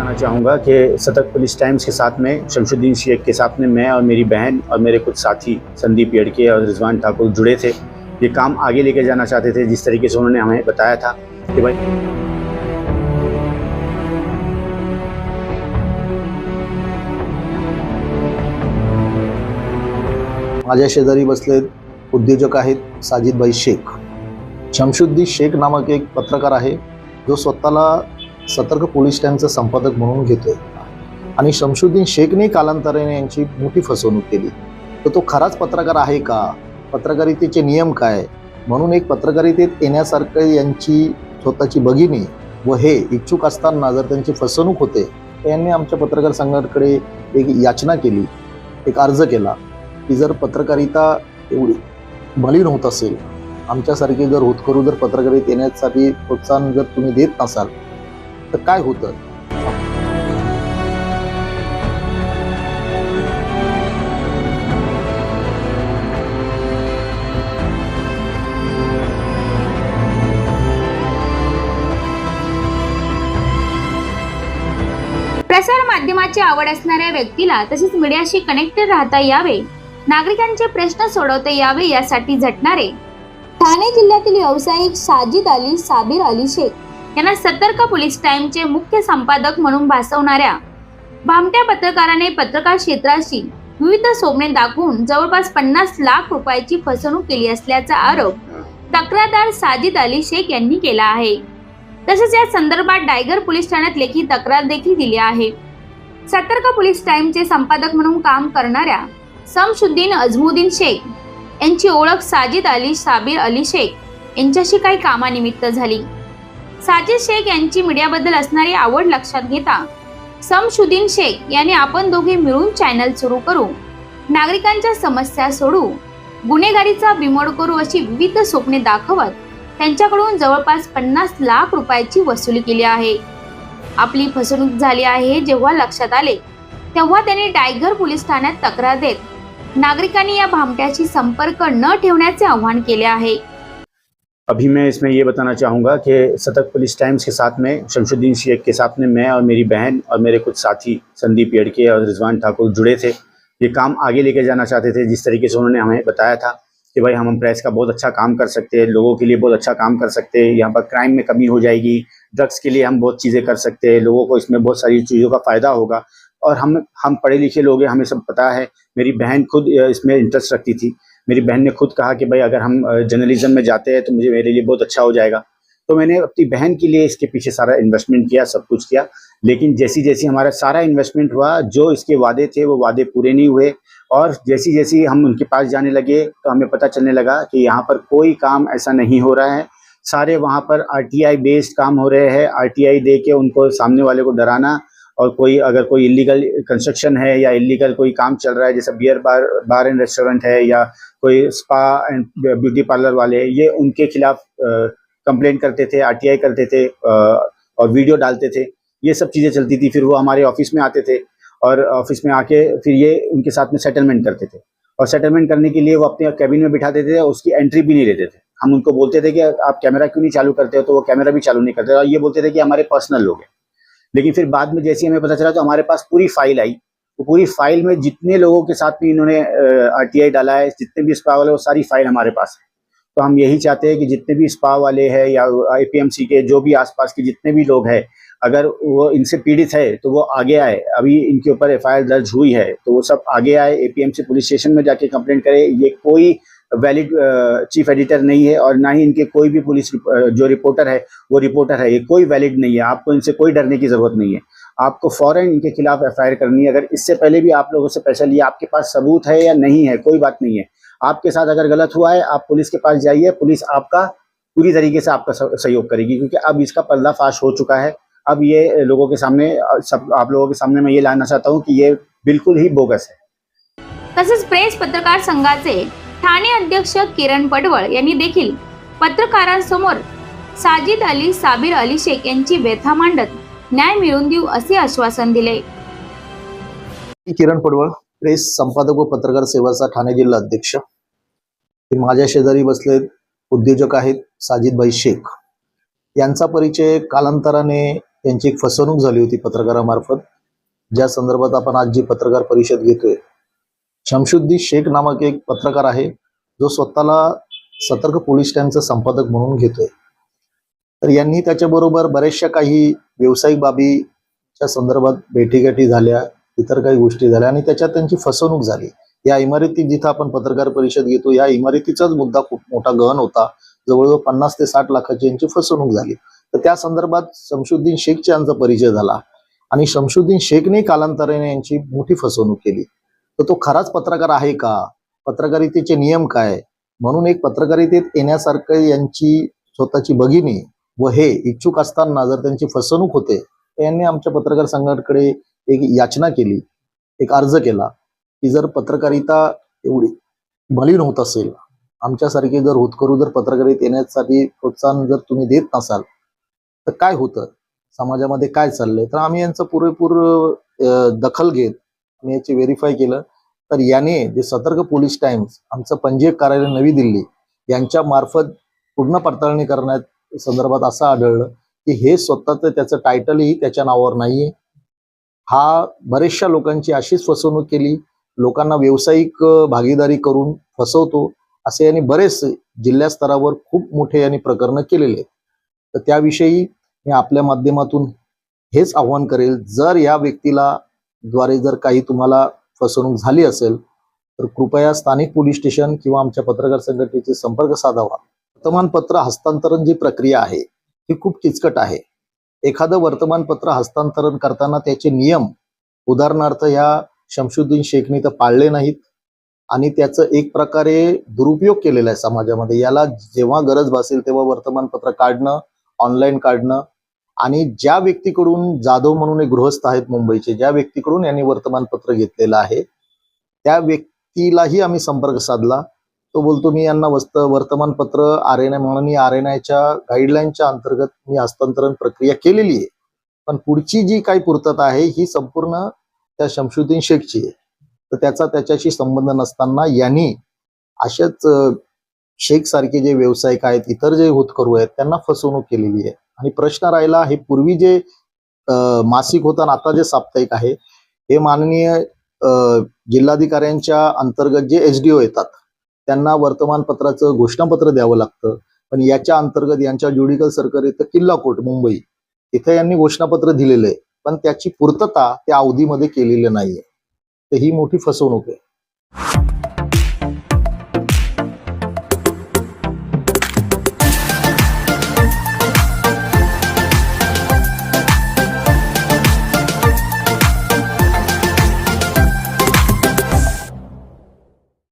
बताना चाहूँगा कि सतर्क पुलिस टाइम्स के साथ में शमशुद्दीन शेख के साथ में मैं और मेरी बहन और मेरे कुछ साथी संदीप येड़के और रिजवान ठाकुर जुड़े थे। ये काम आगे लेके जाना चाहते थे, जिस तरीके से उन्होंने हमें बताया था कि भाई माझ्या शेजारी बसलेत उद्योजक आहेत साजिदभाई शेख. शमशुद्दीन शेख नामक एक पत्रकार आहे, जो स्वतःला सतर्क पोलीस टाईमचा संपादक म्हणून घेतोय. आणि शमशुद्दीन शेखने कालांतराने यांची मोठी फसवणूक केली. तर तो खराच पत्रकार आहे का? पत्रकारितेचे नियम काय? म्हणून एक पत्रकारितेत येण्यासारखं यांची स्वतःची भगिनी व हे इच्छुक असताना जर त्यांची फसवणूक होते तर यांनी आमच्या पत्रकार संघाकडे एक याचना केली एक अर्ज केला की जर पत्रकारिता एवढी मलिन होत असेल आमच्यासारखे जर होतकरू जर पत्रकारित येण्यासाठी प्रोत्साहन जर तुम्ही देत नसाल तर काय होतं? प्रसार माध्यमाची आवड असणाऱ्या व्यक्तीला तसेच मीडियाशी कनेक्टेड राहता यावे. नागरिकांचे प्रश्न सोडवता यावे यासाठी झटणारे. ठाणे जिल्ह्यातील व्यावसायिक साजिद अली साबिर अली शेख यांना सतर्क पोलीस टाइमचे मुख्य संपादक म्हणून भासवणाऱ्या. भामट्या पत्रकाराने पत्रकार क्षेत्राशी विविध स्वप्ने दाखवून जवळपास पन्नास लाख रुपयाची फसवणूक केली असल्याचा आरोप तक्रारदार साजिद अली शेख यांनी केला आहे. तसेच या संदर्भात डायगर पोलीस ठाण्यात लेखी तक्रार देखील दिली आहे. सतर्क पोलीस टाइमचे संपादक म्हणून काम करणाऱ्या समशुद्दीन अजमुद्दीन शेख यांची ओळख साजिद अली साबिर अली शेख यांच्याशी काही कामानिमित्त झाली. साजिद शेख यांची मीडियाबद्दल असणारी आवड लक्षात घेता. समशुद्दीन शेख यांनी आपण दोघे मिळून चॅनल सुरू करू. नागरिकांच्या समस्या सोडू. गुन्हेगारीचा बिमोड करू अशी विविध स्वप्ने दाखवत त्यांच्याकडून जवळपास पन्नास लाख रुपयाची वसुली केली आहे. आपली फसवणूक झाली आहे जेव्हा लक्षात आले तेव्हा त्यांनी टायगर पोलीस ठाण्यात तक्रार देत नागरिकांनी या भामट्याशी संपर्क न ठेवण्याचे आवाहन केले आहे. अभी मैं इसमें ये बताना चाहूँगा कि सतर्क पुलिस टाइम्स के साथ में, शमशुद्दीन शेख के साथ में मैं और मेरी बहन और मेरे कुछ साथी संदीप येड़के और रिजवान ठाकुर जुड़े थे। ये काम आगे लेके जाना चाहते थे, जिस तरीके से उन्होंने हमें बताया था कि भाई हम प्रेस का बहुत अच्छा काम कर सकते हैं, लोगों के लिए बहुत अच्छा काम कर सकते हैं, यहाँ पर क्राइम में कमी हो जाएगी, ड्रग्स के लिए हम बहुत चीज़ें कर सकते हैं, लोगों को इसमें बहुत सारी चीज़ों का फ़ायदा होगा। और हम हम पढ़े लिखे लोग हैं, हमें सब पता है, मेरी बहन खुद इसमें इंटरेस्ट रखती थी। मेरी बहन ने खुद कहा कि भाई, अगर हम जर्नलिज्म में जाते हैं तो मुझे, मेरे लिए बहुत अच्छा हो जाएगा। तो मैंने अपनी बहन के लिए इसके पीछे सारा इन्वेस्टमेंट किया, सब कुछ किया। लेकिन जैसी जैसी हमारा सारा इन्वेस्टमेंट हुआ, जो इसके वादे थे, वो वादे पूरे नहीं हुए। और जैसी जैसी हम उनके पास जाने लगे तो हमें पता चलने लगा कि यहाँ पर कोई काम ऐसा नहीं हो रहा है। सारे वहाँ पर आरटीआई बेस्ड काम हो रहे हैं। आरटीआई दे के उनको सामने वाले को डराना और कोई अगर कोई इलीगल कंस्ट्रक्शन है या इलीगल कोई काम चल रहा है, जैसे beer bar bar and restaurant है या कोई स्पा एंड ब्यूटी पार्लर वाले ये उनके खिलाफ कंप्लेन करते थे आरटीआई करते थे और वीडियो डालते थे। ये सब चीज़ें चलती थी, फिर वो हमारे ऑफ़िस में आते थे और ऑफ़िस में आके फिर ये उनके साथ में सेटलमेंट करते थे। और सेटलमेंट करने के लिए वो अपने कैबिन में बिठा देते थे, उसकी एंट्री भी नहीं लेते थे। हम उनको बोलते थे कि आप कैमरा क्यों नहीं चालू करते हो? तो वो कैमरा भी चालू नहीं करते और ये बोलते थे कि हमारे पर्सनल लोग हैं। लेकिन फिर बाद में जैसे हमें पता चला तो हमारे पास पूरी फ़ाइल आई। वो पूरी फ़ाइल में जितने लोगों के साथ भी इन्होंने आर डाला है, जितने भी स्पा वाले, वो सारी फ़ाइल हमारे पास है। तो हम यही चाहते हैं कि जितने भी स्पा वाले हैं या आईपीएमसी के, जो भी आसपास के जितने भी लोग हैं, अगर वो इनसे पीड़ित है तो वो आगे आए। अभी इनके ऊपर एफआईआर दर्ज हुई है तो वो सब आगे आए। एपीएमसी पुलिस स्टेशन में जाके कंप्लेंट करे। ये कोई वैलिड चीफ एडिटर नहीं है और ना ही इनके कोई भी पुलिस रिप- जो रिपोर्टर है, वो रिपोर्टर है, ये कोई वैलिड नहीं है। आपको इनसे कोई डरने की ज़रूरत नहीं है। आपको फ़ौरन इनके खिलाफ एफआईआर करनी है। अगर इससे पहले भी आप लोगों से पैसा लिया, आपके पास सबूत है या नहीं है, कोई बात नहीं है। आपके साथ अगर गलत हुआ है, आप पुलिस के पास जाइए। पुलिस आपका पूरी तरीके से आपका सहयोग करेगी, क्योंकि अब इसका पर्दाफाश हो चुका है। अब ये लोगों के सामने, सब, आप लोगों के सामने मैं ये लाना चाहता हूँ कि ये बिल्कुल ही बोगस है। प्रेस पत्रकार संघाचे ठाणे अध्यक्ष किरण पडवळ यांनी देखील पत्रकारांसमोर साजिद अली साबिर अली शेख यांची व्यथा मांडत न्याय मिळवून देऊ असे आश्वासन दिले. किरण पडवळ प्रेस संपादक व पत्रकार सेवाचा ठाणे जिल्हा अध्यक्ष. हे माझ्या शेजारी बसले उद्योजक आहेत साजिदभाई शेख. यांचा परिचय कालांतराने यांची एक फसवणूक झाली होती पत्रकारामार्फत. ज्या संदर्भात आपण आज जी पत्रकार परिषद घेतोय शमशुद्दी शेख नामक एक पत्रकार आहे जो स्वतःला सतर्क पोलीस स्टँडचा संपादक म्हणून घेतोय. तर यांनी त्याच्याबरोबर बऱ्याचशा काही व्यावसायिक बाबीच्या संदर्भात भेटीगाठी झाल्या इतर काही गोष्टी झाल्या आणि त्याच्यात त्यांची फसवणूक झाली. या इमारतीत जिथं आपण पत्रकार परिषद घेतो या इमारतीचाच मुद्दा खूप मोठा गहन होता. जवळजवळ पन्नास ते साठ लाखाची यांची फसवणूक झाली. तर त्या संदर्भात शमशुद्दीन शेखच्या यांचा परिचय झाला आणि शमशुद्दीन शेखने कालांतराने यांची मोठी फसवणूक केली. तर तो खराच पत्रकार आहे का? पत्रकारितेचे नियम काय? म्हणून एक पत्रकारितेत येण्यासारखं यांची स्वतःची भगिनी व हे इच्छुक असताना जर त्यांची फसवणूक होते तर यांनी आमच्या पत्रकार संघाकडे एक याचना केली एक अर्ज केला की जर पत्रकारिता एवढी मलिन होत असेल आमच्यासारखे जर होतकरू जर पत्रकारित येण्यासाठी प्रोत्साहन जर तुम्ही देत नसाल तर काय होतं? समाजामध्ये काय चाललंय? तर आम्ही यांचं पुरेपूर दखल घेत आम्ही याची व्हेरीफाय केलं. तर याने जे सतर्क पोलीस टाइम्स आमचं पंजीयक कार्यालय नवी दिल्ली यांच्या मार्फत पूर्ण पडताळणी करण्यात संदर्भात असं आढळलं की हे स्वतःचं त्याचं टायटलही त्याच्या नावावर नाहीये. हा बरेचशा लोकांची अशीच फसवणूक केली. लोकांना व्यावसायिक भागीदारी करून फसवतो. असे यांनी बरेच जिल्हा स्तरावर खूप मोठे यांनी प्रकरणं केलेले. आहेत तर त्याविषयी मी आपल्या माध्यमातून हेच आव्हान करेल. जर या व्यक्तीला द्वारे जर काही तुम्हाला फसवणूक झाली असेल तर कृपया स्थानिक पोलीस स्टेशन किंवा आमच्या पत्रकार संघटनेचे संपर्क साधावा. वर्तमानपत्र हस्तांतरण जी प्रक्रिया आहे ती खूप किचकट आहे. एखादं वर्तमानपत्र हस्तांतरण करताना त्याचे नियम उदाहरणार्थ ह्या शमशुद्दीन शेखनी तर पाळले नाहीत आणि त्याचं एक प्रकारे दुरुपयोग केलेला आहे समाजामध्ये. याला जेव्हा गरज भासेल तेव्हा वर्तमानपत्र काढणं ऑनलाईन काढणं आणि ज्या व्यक्तीकडून जाधव म्हणून एक गृहस्थ आहेत मुंबईचे ज्या व्यक्तीकडून यांनी वर्तमानपत्र घेतलेलं आहे त्या व्यक्तीलाही आम्ही संपर्क साधला. तो बोलतो मी यांना वस्त वर्तमानपत्र आर एन आय माननीय आर एन आयच्या गाईडलाईनच्या अंतर्गत मी हस्तांतरण प्रक्रिया केलेली आहे. पण पुढची जी काही पूर्तता आहे ही संपूर्ण त्या शमशुद्दीन शेखची आहे. तर त्याचा त्याच्याशी संबंध नसताना यांनी अशाच शेख सारखे जे व्यावसायिक आहेत इतर जे होतकरू आहेत त्यांना फसवणूक केलेली आहे. आणि प्रश्न राहिला हे पूर्वी जे मासिक होता आणि आता जे साप्ताहिक आहे हे माननीय जिल्हाधिकाऱ्यांच्या अंतर्गत जे एच डी ओ येतात त्यांना वर्तमानपत्राचं घोषणापत्र द्यावं लागतं. पण याच्या अंतर्गत यांच्या ज्युडिकल सर्कल इथं किल्ला कोर्ट मुंबई इथं यांनी घोषणापत्र दिलेलं आहे. पण त्याची पूर्तता त्या अवधीमध्ये केलेली नाहीये. तर ही मोठी फसवणूक आहे.